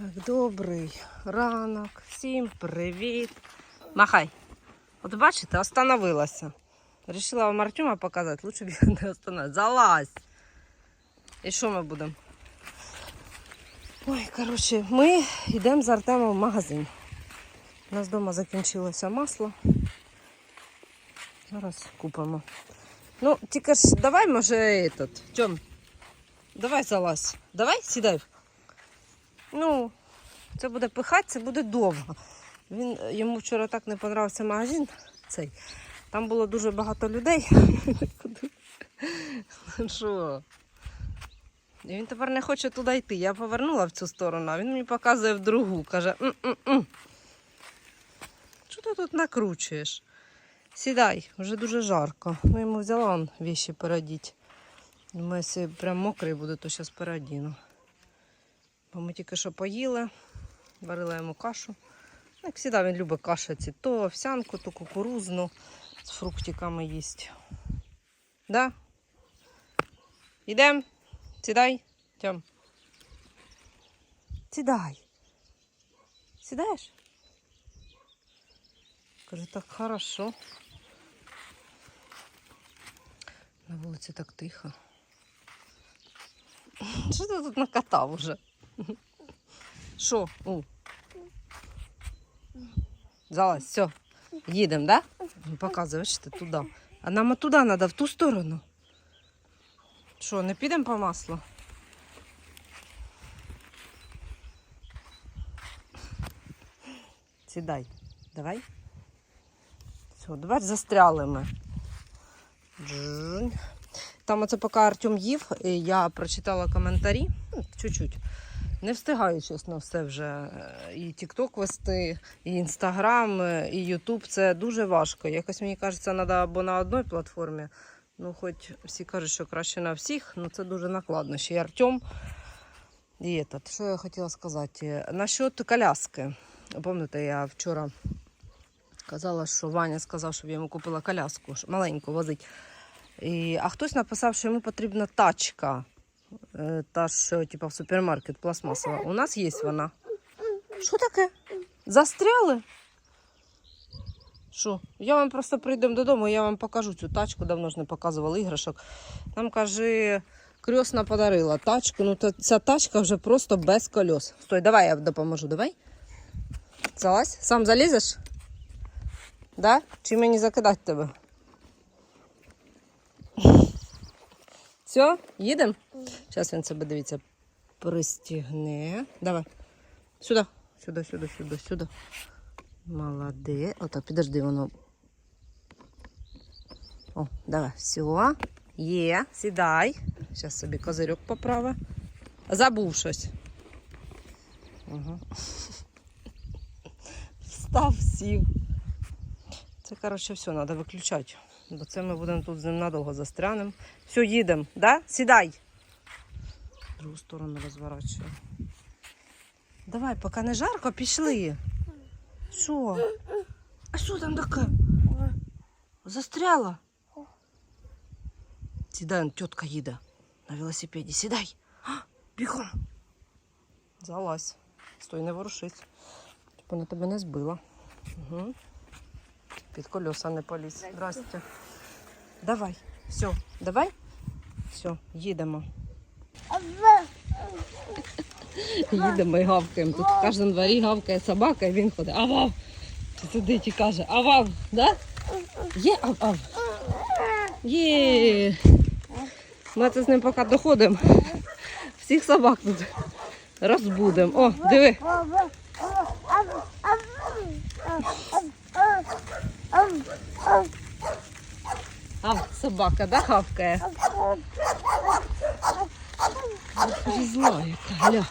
Добрий ранок, всім привіт. Махай. От бачите, остановилася. Рішила вам Артема показати, лучше б я не остановилась. Залазь. І що ми будемо? Ой, коротше, ми йдемо з Артемом в магазин. У нас вдома закінчилося масло. Зараз купимо. Ну, тільки ж давай, може, этот, Тьом, давай залазь. Давай, сідай. Ну, це буде пихати, це буде довго. Він, йому вчора так не понравився магазин цей. Там було дуже багато людей. Що? І він тепер не хоче туди йти. Я повернула в цю сторону, а він мені показує в другу. Каже, м-м-м. Що ти тут накручуєш? Сідай, вже дуже жарко. Ну, йому взяла он віші переодіть. Думаю, якщо прям мокрий буде, то зараз переодіну. Бо ми тільки що поїли, варила йому кашу. Ну, Як завжди він любить кашиці, то овсянку, то кукурузну з фруктиками їсть. Да? Ідем? Сідай, Тьом. Сідай. Сідаєш? Каже, так хорошо. На вулиці так тихо. Що ти тут накатав уже? Що? У. Залазь, все. Їдемо, да? Показуй, бачите, туди. А нам туди треба, в ту сторону. Що, не підемо по маслу? Сідай. Давай. Все, давай застряли ми. Там оце поки Артем їв, я прочитала коментарі. Чуть-чуть. Не встигаю, чесно, все вже. І TikTok вести, і Instagram, е, і YouTube. Це дуже важко. Якось мені кажеться, треба або на одній платформі. Ну, хоч всі кажуть, що краще на всіх, ну це дуже накладно. Ще й Артем. І этот, що я хотіла сказати? Насчет коляски. Пам'ятаєте, я вчора казала, що Ваня сказав, щоб я йому купила коляску, маленьку возить. І, а хтось написав, що йому потрібна тачка. Е, Та що, типу, в супермаркет пластмасова. У нас є вона. Що таке? Застряли? Що? Я вам просто прийдемо додому, я вам покажу цю тачку, давно ж не показувала іграшок. Нам каже, крьосна подарила тачку. Ну, то ця тачка вже просто без кольос. Стой, давай я допоможу, давай. Залазь, сам залізеш? Да? Чи мені закидати тебе? Все, їдемо? Зараз він себе дивіться, пристігне. Давай. Сюди, сюди, сюди, сюди, сюди. Молодець. Ото, підожди, воно. О, давай, все. Є, сідай. Зараз собі козирьок поправи. Забув щось. Угу. Встав, сів. Це, коротше, все, треба виключати. Бо це ми будемо тут з ним надовго застрянемо. Все, їдемо, да? Сідай. Другу сторону розворачую. Давай, поки не жарко, пішли. Що? А що там таке? Застряла? Сідай, тітка їде на велосипеді. Сідай. А, бігом. Залазь. Стой, не ворушись. Щоб вона тебе не збила. Угу. Під колеса не полізь. Здрасте. Давай. Все, давай. Все, їдемо. Їдемо і гавкаємо. Тут в кожному дворі гавкає собака, і він ходить. Авав! Сидить і каже, авав, да? Є ав-ав. Є. Ми це з ним поки доходимо. Всіх собак тут розбудемо. О, диви. Ав, собака, да, хавкає? Ой, Зла яка, гля.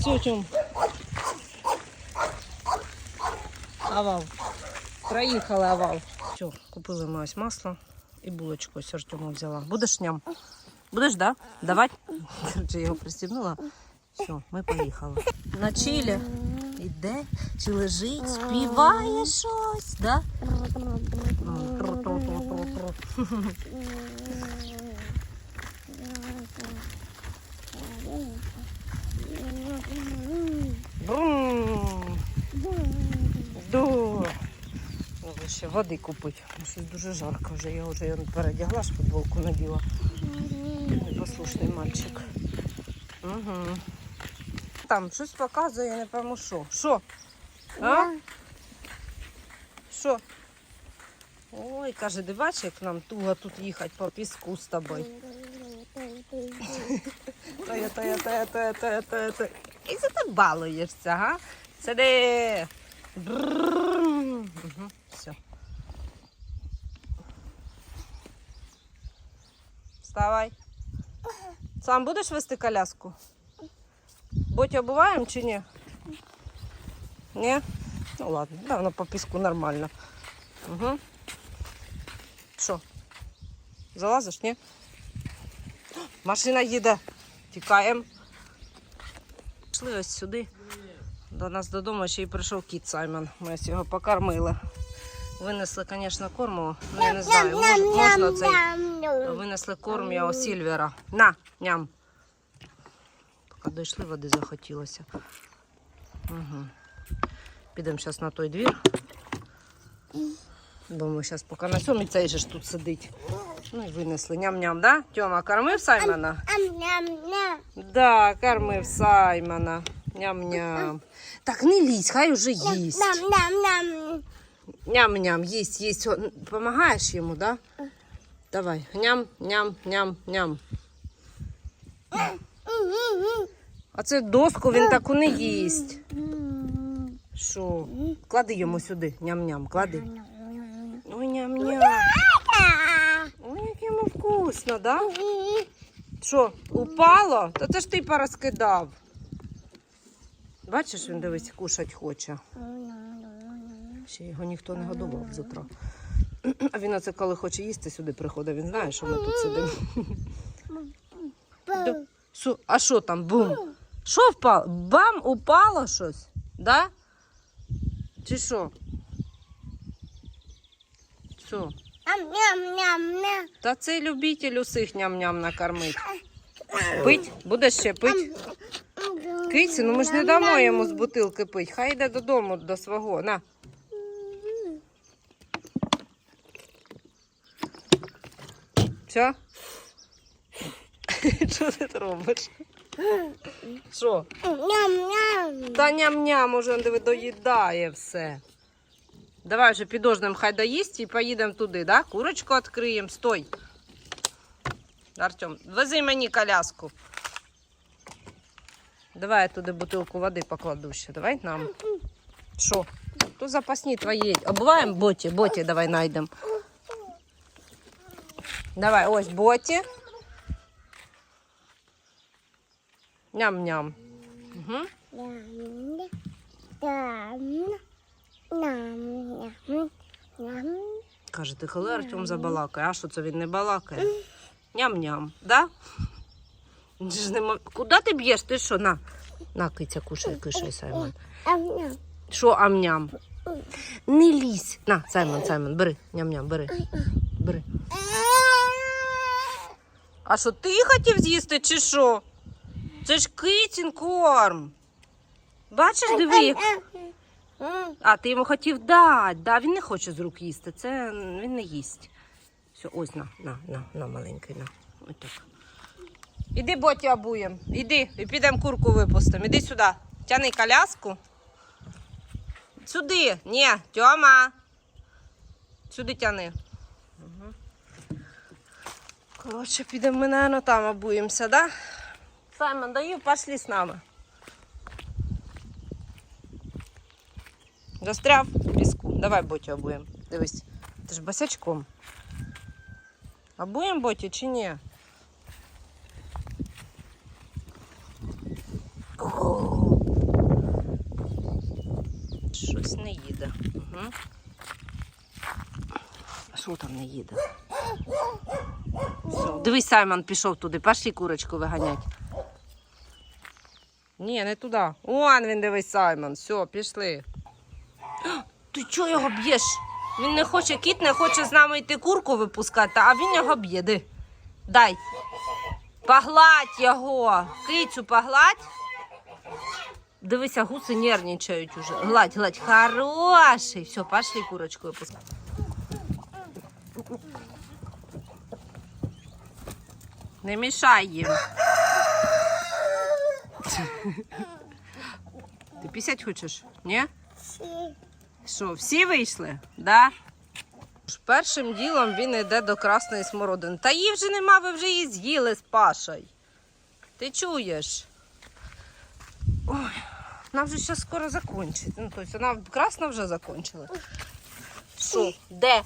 Все, чом. Авал. Проїхали авал. Все, купили ми ось масло і булочку ось Артему взяла. Будеш ням? Будеш, да? Давай. Короче, я його пристібнула. Все, ми поїхали. На чилі. йде чи лежить, співає щось. Да? Ще води купити, ну, щось дуже жарко вже. Я вже його передягла, ж футболку наділа. Непослушний мальчик. Угу. Там щось показує, я не пойму що. Що? А? Що? Ой, каже, ти бачиш, як нам туго тут їхати по піску з тобою. Тая, тая, тая, тая, тая, тая, тая. І це ти балуєшся, га? Сиди. Угу, все. Вставай. Сам будеш вести коляску? Ботя обуваємо чи ні? Ні? Ну ладно, да, воно по піску нормально. Угу. Що? Залазиш, ні? Машина їде. Тікаємо. Пішли ось сюди. До нас додому ще й прийшов кіт Саймон. Ми ось його покормили. Винесли, звісно, корму. Ну, я не знаю, мож, можна цей. Винесли корм я у Сільвера. На, ням. Поки дійшли, води захотілося. Угу. Підемо зараз на той двір. Бо ми зараз поки на сьомій цей же ж тут сидить. Ну і винесли. Ням-ням, да? Тьома, кормив Саймона? Да, кормив Саймона. Ням-ням. Так, не лізь, хай уже їсть. Ням-ням. Ням-ням, їсть, їсть. Помагаєш йому, да? Давай. Ням, ням, ням, ням. А це доску він таку не їсть. Що? Клади йому сюди. Ням-ням, клади. Ой, ням-ням. Ой, як йому вкусно, да? Що, упало? Та це ж ти порозкидав. Бачиш, він дивись, кушать хоче. Ще його ніхто не годував з утра. А він оце коли хоче їсти, сюди приходить. Він знає, що ми тут сидимо. А що там? Бум? Що впало? Бам, упало щось? Да? Чи що? Що? Та цей любитель усіх ням-ням накормить. Пить? Будеш ще пить? Киці, ну ми ж не дамо йому з бутилки пить. Хай йде додому до свого. На. Все? Що ти робиш? Що? Ням-ням. Та ням-ням уже диви, доїдає все. Давай вже підождемо, хай доїсть і поїдемо туди, да? Курочку відкриємо. Стой. Артем, вези мені коляску. Давай я туди бутилку води покладу ще. Давай нам. Що? То запасні твої. Обуваємо боті, боті давай знайдемо. Давай, ось боті. Ням-ням. Угу. Каже, ти коли Артем забалакає? А що це він не балакає? Ням-ням, да? Куди ти б'єш? Ти що? На. На, киця, кушай, кушай, Саймон. Що ам-ням? Не лізь. На, Саймон, Саймон, бери. Ням-ням, бери. Бери. А що ти хотів з'їсти чи що? Це ж кицін корм. Бачиш, диви, а, ти йому хотів дати. Да, він не хоче з рук їсти. Це він не їсть. Все, ось на, на, на, на, маленький, на. Ось так. Іди боті обуєм. Іди, і підемо курку випустимо. Іди сюди. Тяни коляску. Сюди. Ні, Тьома. Сюди тяни. Коротше, підемо ми, наверное, там обуємося, да? Саймон, даю, пошли з нами. Застряв в піску. Давай боті обуємо. Дивись. Ти ж босячком. Обуємо боті чи ні? Щось не їде. Угу. Що там не їде? Дивись, Саймон пішов туди. Пошли курочку виганять. Ні, не туди. Вон він дивись, Саймон. Все, пішли. Ти чого його б'єш? Він не хоче, кіт не хоче з нами йти курку випускати, а він його б'є. Ди. Дай. Погладь його. Кицю погладь. Дивися, гуси нервничають уже. Гладь, гладь. Хороший. Все, пошли курочку випускати. Не мішай їм. Ти пісять хочеш? Ні? Що, всі вийшли? Да? Першим ділом він йде до красної смородини. Та її вже нема, ви вже її з'їли з Пашою. Ти чуєш? Ой, вона вже зараз скоро закінчить. Ну, тобто вона красна вже закінчила. Що? Де?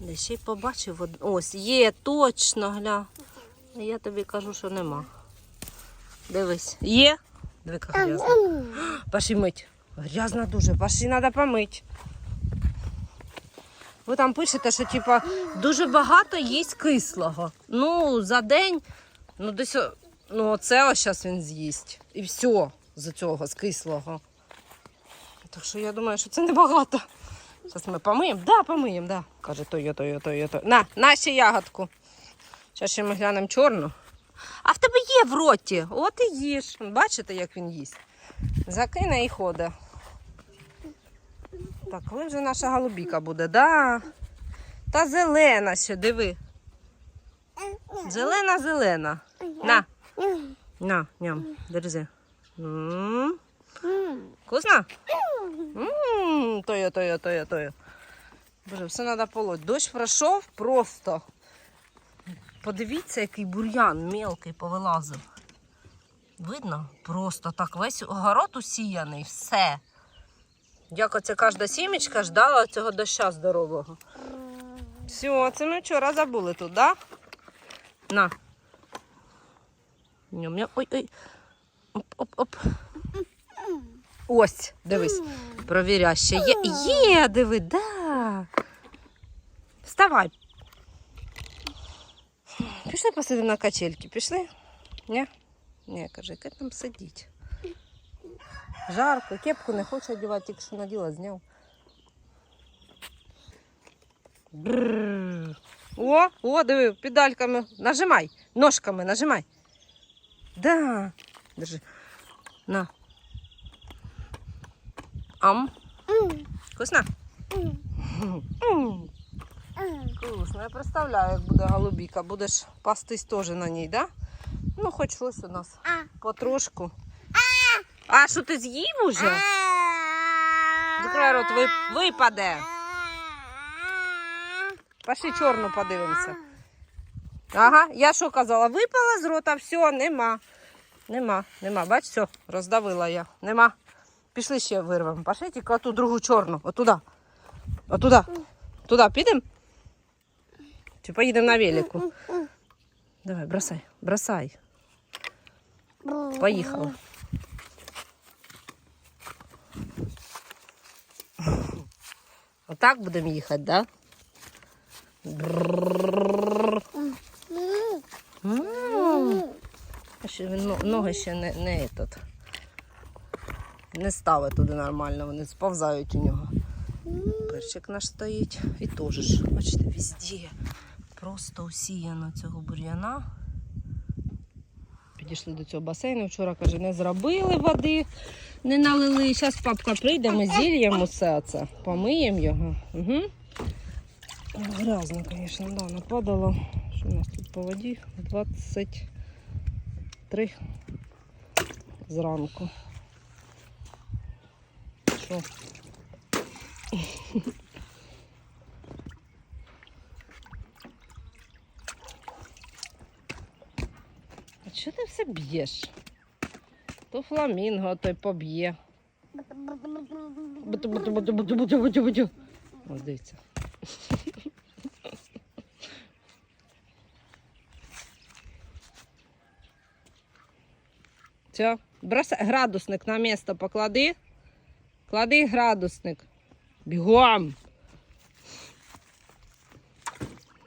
Де ще й побачив. Ось, є, точно, гля. Я тобі кажу, що нема. Дивись, є? Диви, як грязно. Паші мить. Грязно дуже, паші треба помити. Ви там пишете, що типа дуже багато їсть кислого. Ну, за день, ну десь, ну оце ось зараз він з'їсть. І все з цього, з кислого. Так що я думаю, що це небагато. Зараз ми помиємо? Да, помиємо, да. Каже, то є, то є, то є, то. На, на ще ягодку. Зараз ще ми глянемо чорну. Є в роті. От і їж. Бачите, як він їсть. Закине і ходить. Так, коли вже наша голубіка буде, да. Та зелена ще, диви. Зелена, зелена. На, на, ням, держи. М. Вкусно? Ммм, тоє, тоє, тоє, тоє. Боже, все треба полоть. Дощ пройшов просто. Подивіться, який бур'ян мелкий повилазив. Видно? Просто так весь огород усіяний, все. Як оце кожна сімечка ждала цього доща здорового. Все, це ми вчора забули тут, да? На. Ням-ням. Ой, ой. Оп-оп-оп. Ось, дивись. Провіря, ще є. Є, диви, да. Вставай. Пішли посидимо на качельки. Пішли? Ні? Ні, каже, яке там сидіть. Жарко, кепку не хоче одягати, тільки що наділа, зняв. Бррр. О, о, диви, педальками. Нажимай, ножками нажимай. Да. Держи. На. Ам. Вкусно? М. Вкусно. Я представляю, як буде голубіка. Будеш пастись теж на ній, да? Ну, хоч щось у нас. Потрошку. А, що ти з'їв уже? Закривай рот, ви- випаде. Пошли чорну подивимося. Ага, я що казала? Випала з рота, все, нема. Нема, нема. Бач, все, роздавила я. Нема. Пішли ще вирвемо. Пошли тільки оту другу чорну. Отуда. Отуда. Туди підемо? Чи поїдемо на велику? Давай, бросай, бросай. Поїхали. Отак будемо їхати, так? Ще він ноги ще не, не, этот, не ставить туди нормально, вони сповзають у нього. Перчик наш стоїть і теж бачите, везде. Просто усіяно цього бур'яна. Підійшли до цього басейну. Вчора, каже, не зробили води, не налили. Зараз папка прийде, ми зільємо все це, помиємо його. Угу. Грязно, звісно, да, нападало. Що у нас тут по воді? 23 зранку. Що? Чого ти все б'єш? То фламінго, той поб'є. Ось дивіться. Все, бросай градусник на місто поклади. Клади градусник. Бігом.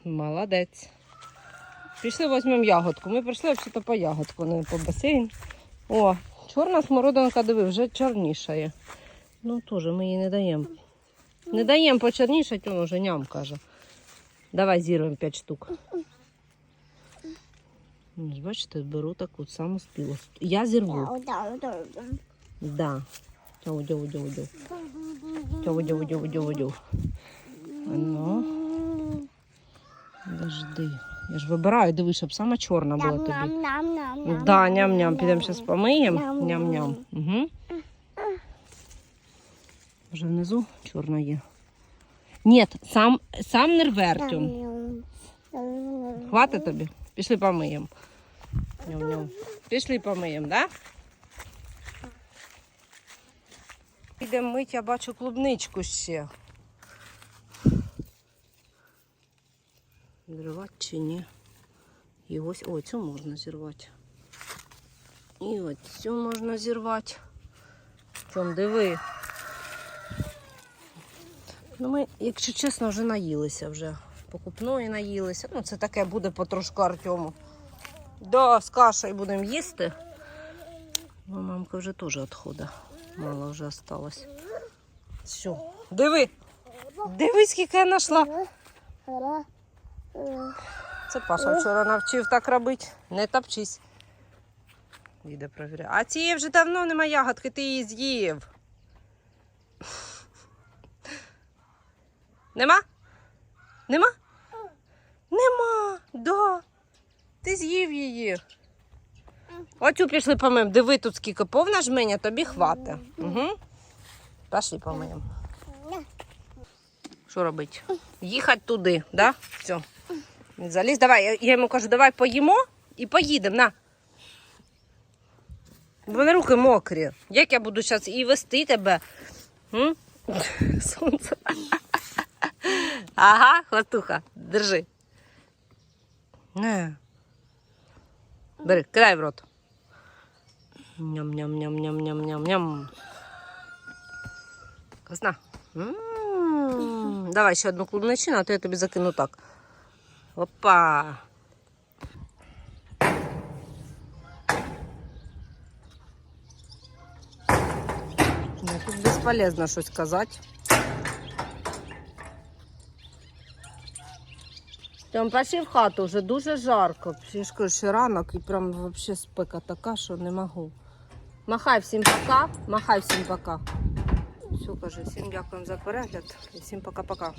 Молодець. Пішли візьмемо ягодку. Ми прийшли взагалі по ягодку, не по басейн. О, чорна смородинка, диви, вже чорнішає. Ну теж ми її не даємо. Не даємо почорнішати, він вже ням каже. Давай зірвемо 5 штук. Бачите, беру таку саму спілу. Я зірву. Да. Тьоу, дьоу, дьоу, дьоу. Тьоу, дьоу, дьоу, дьоу, дьоу. Ну. Подожди. Я ж вибираю, диви, щоб сама чорна була тобі. Ням-ням-ням-ням. Да, ням-ням. Підемо зараз помиємо. Ням-ням. Угу. Вже внизу чорна є. Ні, сам, сам не рве, Артем. Хватить тобі? Пішли помиємо. Ням-ням. Пішли помиємо, да? Підемо мить, я бачу клубничку ще. Зірвати чи ні? І ось, о, цю можна зірвати. І ось цю можна зірвати. Чом, диви. Ну, ми, якщо чесно, вже наїлися вже. Покупної наїлися. Ну, це таке буде потрошку Артему. Да, з кашею будемо їсти. Ну, мамка вже теж відходить. Мало вже осталось. Все. Диви. Диви, скільки я знайшла. Це Паша вчора навчив так робити. Не топчись. Діда провіряє. А цієї вже давно нема ягодки, ти її з'їв. Нема? Нема? Нема. Да. Ти з'їв її. Оцю пішли помиємо. Диви тут скільки повна жменя, тобі хватить. Угу. Пішли помиємо. Що робити? Їхати туди, да? Все. Він заліз. Давай, я, йому кажу, давай поїмо і поїдемо. На. Бо мене руки мокрі. Як я буду зараз і вести тебе? М? Сонце. Ага, хватуха, держи. Не. Бери, кидай в рот. Ням-ням-ням-ням-ням-ням-ням. Вкусна. М, Давай ще одну клубничину, а то я тобі закину так. Опа. Ну, Тут безполезно щось казати. Там пішли в хату, вже дуже жарко. Я ж кажу, ще ранок і прям взагалі спека така, що не можу. Махай всім пока, махай всім пока. Все, кажи, всім дякуємо за перегляд і всім пока-пока.